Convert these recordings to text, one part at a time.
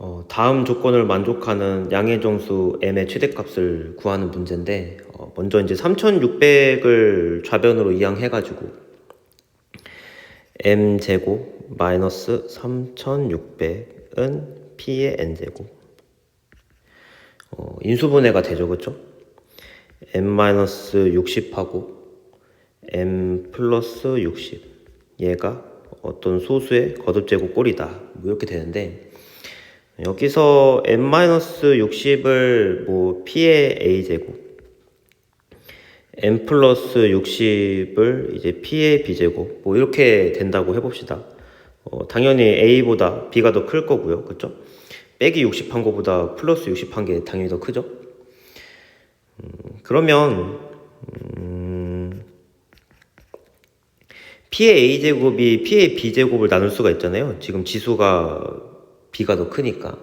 어, 다음 조건을 만족하는 양의 정수 m의 최대값을 구하는 문제인데 어, 먼저 이제 3600을 좌변으로 이항해 가지고 m 제곱 마이너스 3600은 p의 n 제곱. 어, 인수분해가 되죠, 그렇죠? m 마이너스 60하고 m 플러스 60 얘가 어떤 소수의 거듭제곱 꼴이다. 뭐 이렇게 되는데 여기서 n-60을 뭐 p의 a 제곱 n 플러스 60을 이제 p의 b 제곱 뭐 이렇게 된다고 해봅시다. 어, 당연히 a보다 b가 더 클 거고요, 그렇죠? 빼기 60한 거보다 플러스 60한 게 당연히 더 크죠. 음, 그러면 음, p의 a 제곱이 p의 b 제곱을 나눌 수가 있잖아요. 지금 지수가 b가 더 크니까.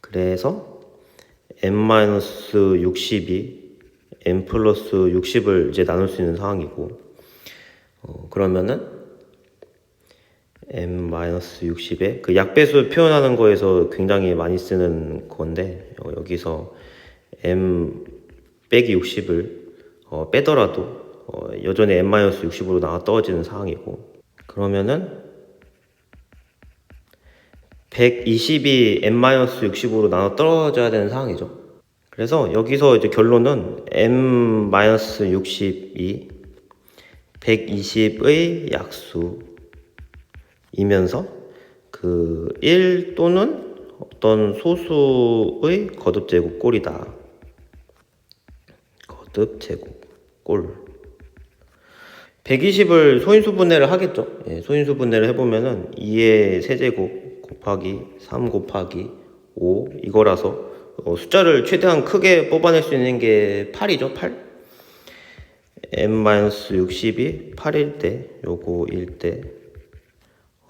그래서 n-60이 n 플러스 60을 이제 나눌 수 있는 상황이고, 어, 그러면은 n-60에 그 약배수 표현하는 거에서 굉장히 많이 쓰는 건데, 어, 여기서 n 빼기 60을 어, 빼더라도 어, 여전히 n-60으로 나와 떨어지는 상황이고, 그러면은 120이 n-60으로 나눠 떨어져야 되는 상황이죠. 그래서 여기서 이제 결론은 n-60이 120의 약수이면서 그 1 또는 어떤 소수의 거듭 제곱 꼴이다. 거듭 제곱 꼴. 120을 소인수 분해를 하겠죠. 예, 소인수 분해를 해보면은 2의 세제곱 곱하기 3 곱하기 5 이거라서 어, 숫자를 최대한 크게 뽑아낼 수 있는 게 8이죠. 8. n-60이 8일 때 요거 1때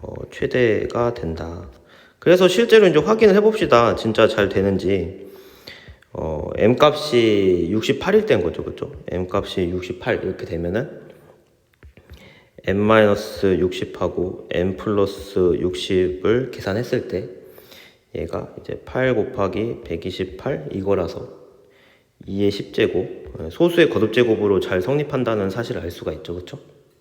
어, 최대가 된다. 그래서 실제로 이제 확인을 해봅시다. 진짜 잘 되는지. 어, m 값이 68일 때인 거죠. 그죠? m 값이 68 이렇게 되면은 n-60하고 n 플러스 60을 계산했을 때 얘가 이제 8 곱하기 128 이거라서 2의 10제곱 소수의 거듭제곱으로 잘 성립한다는 사실을 알 수가 있죠. 그렇죠?